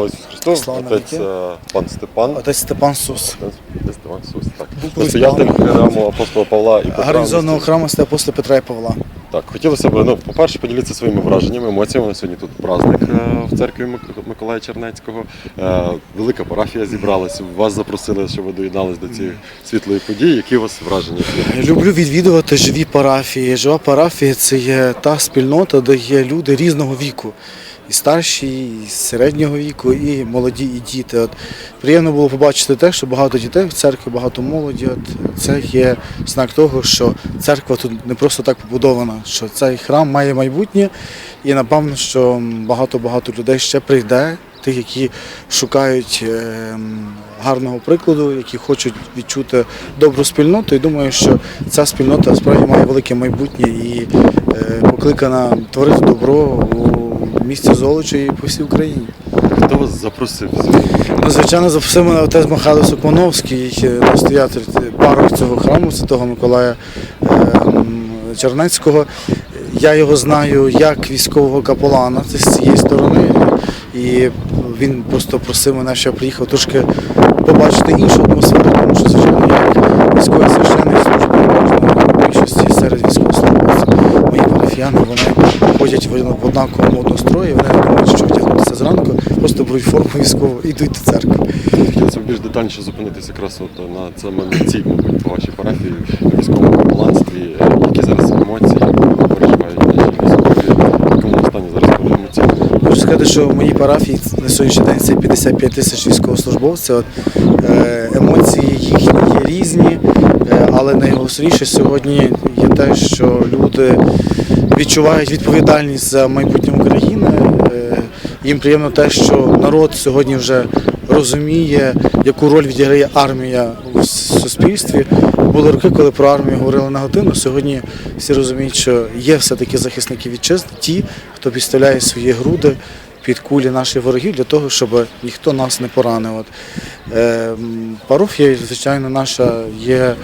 Слава Ісусу Христу, Слава отець е, пан Степан. Отець Степан Сус. Отець Степан Сус, так. Настоятель храму апостола Павла і Петра. Гарнізонного храму стає після Петра і Павла. Так, хотілося б, ну, по-перше, поділитися своїми враженнями, емоціями. Сьогодні тут праздник е, в церкві Мик- Миколая Чернецького. Е, Велика парафія зібралася. Вас запросили, щоб ви доєднались до цієї світлої події. Які у вас враження? Люблю відвідувати живі парафії. Жива парафія це є та спільнота, де є люди різного віку. І старші, і середнього віку, і молоді, і діти. От приємно було побачити те, що багато дітей в церкві, багато молоді. От це є знак того, що церква тут не просто так побудована, що цей храм має майбутнє, і напевно, що багато-багато людей ще прийде, тих, які шукають ем, гарного прикладу, які хочуть відчути добру спільноту. І думаю, що ця спільнота справді має велике майбутнє і е, покликана творити добро місті Золочі і по всій Україні. Хто вас запросив? Ну, звичайно, запросив мене отець Михайло Сокмановський, настоятель парох цього храму Святого Миколая е, Чернецького. Я його знаю як військового капелана з цієї сторони. І він просто просив мене, щоб я приїхав трошки побачити іншу атмосферу, тому що, звичайно, як військовий священник служби в більшості серед військовослужбовців. Мої парафіяни вони ходять в однаковому однострої, вони не думають, що вдягнутися зранку, просто беруть форму військову і йдуть до церкви. Хотілося б більш детальніше зупинитися якраз от на на цій, мабуть, по вашій парафії, в військовому капеланстві. Які зараз емоції, переживають наші військові, в якому стані зараз емоційно? Хочу сказати, що в моїй парафії на сьогоднішній день це 55 тисяч військовослужбовців. От, е, емоції їхні є різні, але найголовніше сьогодні є те, що люди відчувають відповідальність за майбутнє України. Е, їм приємно те, що народ сьогодні вже розуміє, яку роль відіграє армія у суспільстві. Були роки, коли про армію говорили негативно. Сьогодні всі розуміють, що є все-таки захисники вітчизни, ті, хто підставляє свої груди під кулі наших ворогів для того, щоб ніхто нас не поранив. Е, м, звичайно, наша є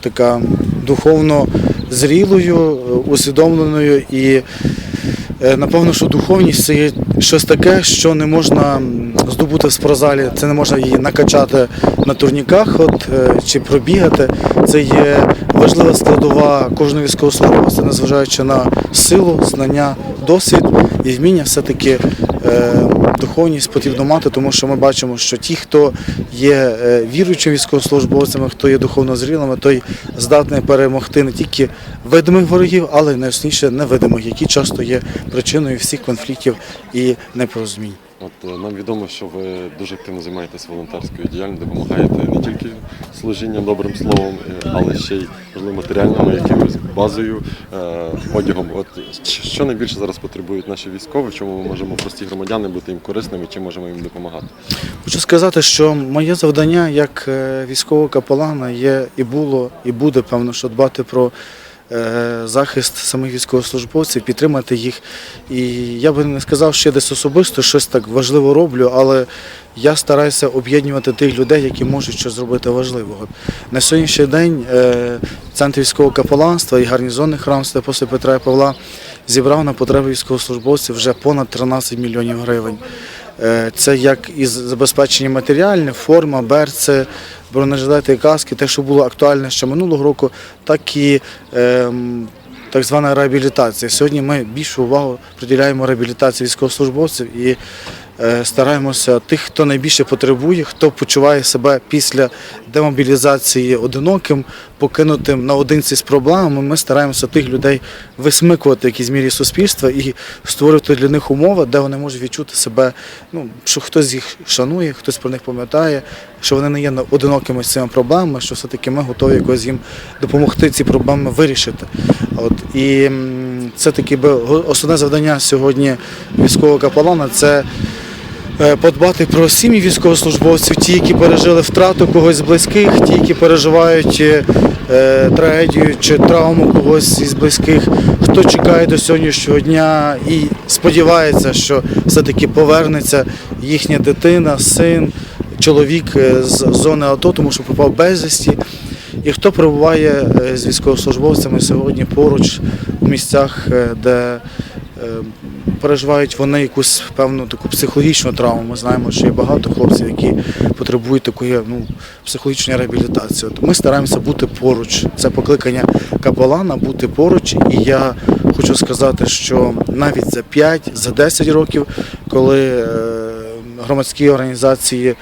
така духовно зрілою, е, усвідомленою і Е, Напевно, що духовність це є щось таке, що не можна здобути в спортзалі, це не можна її накачати на турніках от, е, чи пробігати. Це є важлива складова кожного військовослужбовця, незважаючи на силу, знання, досвід і вміння все-таки е, духовність потрібно мати, тому що ми бачимо, що ті, хто є е, віруючими військовослужбовцями, хто є духовно зрілими, той здатний перемогти не тільки видимих ворогів, але й найосніше невидимих, які часто є причиною всіх конфліктів і непорозумінь. От е, нам відомо, що ви дуже активно займаєтесь волонтерською діяльністю, допомагаєте не тільки служінням добрим словом, е, але ще й можливо матеріальними якимось базою, е, одягом. От що найбільше зараз потребують наші військові, чому ми можемо прості громадяни бути їм корисними, чим можемо їм допомагати? Хочу сказати, що моє завдання як е, військового капелана є і було, і буде, певно, що дбати про е, захист самих військовослужбовців, підтримати їх. І я би не сказав, що десь особисто щось так важливо роблю, але я стараюся об'єднувати тих людей, які можуть щось зробити важливого. На сьогоднішній день е, центр військового капеланства і гарнізонний храм Святого Петра і Павла зібрав на потреби військовослужбовців вже понад 13 мільйонів гривень. Е, Це як із забезпечення матеріальне, форма, берце, бронежилети і каски, те, що було актуальне ще минулого року, так і ем, так звана реабілітація. Сьогодні ми більшу увагу приділяємо реабілітації військовослужбовців і стараємося тих, хто найбільше потребує, хто почуває себе після демобілізації одиноким, покинутим наодинці з проблемами. Ми стараємося тих людей висмикувати в якійсь мірі суспільства і створювати для них умови, де вони можуть відчути себе, ну що хтось їх шанує, хтось про них пам'ятає, що вони не є одинокими з цими проблемами, що все-таки ми готові якось їм допомогти ці проблеми вирішити. От і це таки би основне завдання сьогодні військового капелана це. Е, Подбати про сім'ї військовослужбовців, ті, які пережили втрату когось з близьких, ті, які переживають е, е, трагедію чи травму когось із близьких, хто чекає до сьогоднішнього дня і сподівається, що все-таки повернеться їхня дитина, син, чоловік з зони АТО, тому що пропав безвісті. І хто перебуває з військовослужбовцями сьогодні поруч у місцях, де переживають вони якусь певну таку психологічну травму. Ми знаємо, що є багато хлопців, які потребують такої ну, психологічної реабілітації. От ми стараємося бути поруч. Це покликання капелана бути поруч. І я хочу сказати, що навіть за 5, за 10 років, коли е, громадські організації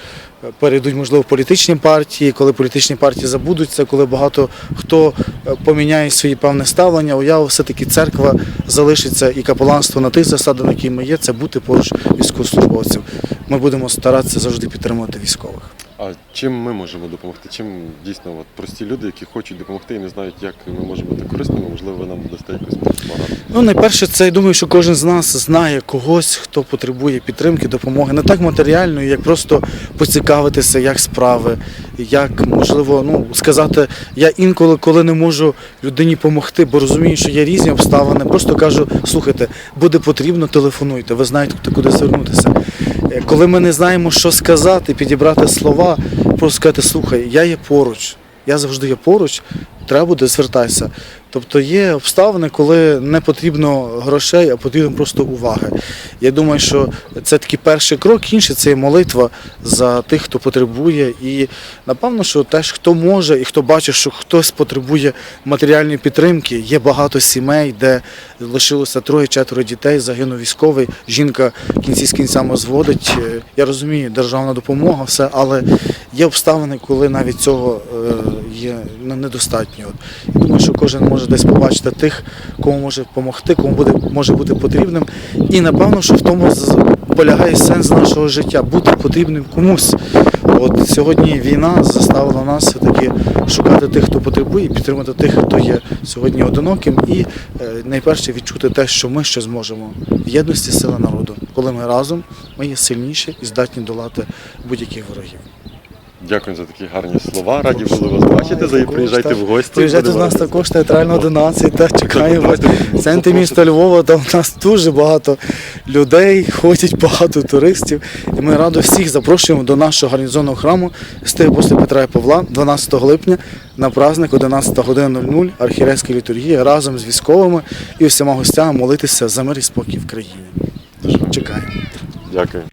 перейдуть, можливо, в політичні партії, коли політичні партії забудуться, коли багато хто е, поміняє свої певне ставлення, уяву, все-таки церква залишиться і капеланство на тих засадах, які ми є, це бути поруч військовослужбовців. Ми будемо старатися завжди підтримувати військових. А чим ми можемо допомогти? Чим дійсно от, прості люди, які хочуть допомогти і не знають, як ми можемо бути корисними, можливо, ви нам дасте якусь пораду. Ну, найперше, це я думаю, що кожен з нас знає когось, хто потребує підтримки, допомоги, не так матеріальної, як просто поцікавитися, як справи, як можливо, ну сказати, я інколи, коли не можу людині допомогти, бо розумію, що є різні обставини. Просто кажу, слухайте, буде потрібно, телефонуйте, ви знаєте, куди звернутися. Коли ми не знаємо, що сказати, підібрати слова, просто сказати, слухай, я є поруч, я завжди є поруч, треба буде звертайся. Тобто є обставини, коли не потрібно грошей, а потрібно просто уваги. Я думаю, що це такий перший крок, інший це є молитва за тих, хто потребує. І напевно, що теж хто може і хто бачить, що хтось потребує матеріальної підтримки. Є багато сімей, де лишилося троє-четверо дітей, загинув військовий, жінка кінці з кінцями зводить. Е, Я розумію, державна допомога, все, але є обставини, коли навіть цього е, є ну, недостатньо. От. Думаю, що кожен може десь побачити тих, кому може допомогти, кому буде, може бути потрібним. І напевно, що в тому полягає сенс нашого життя бути потрібним комусь. От сьогодні війна заставила нас все-таки шукати тих, хто потребує, підтримати тих, хто є сьогодні одиноким, і е, найперше відчути те, що ми ще зможемо в єдності сила народу. Коли ми разом, ми є сильніші і здатні долати будь-яких ворогів. Дякую за такі гарні слова. Раді були вас бачити. За приїжджайте в гості. Приїжджайте до нас також театрально 11, та чекаємо вас. В центрі міста Львова, там у нас дуже багато людей, ходять багато туристів. І ми радо всіх запрошуємо до нашого гарнізонного храму апостола Петра і Павла 12 липня на праздник 11 година 00 архірейської літургії разом з військовими і всіма гостями молитися за мир і спокій в країні. Чекаємо. Дякую.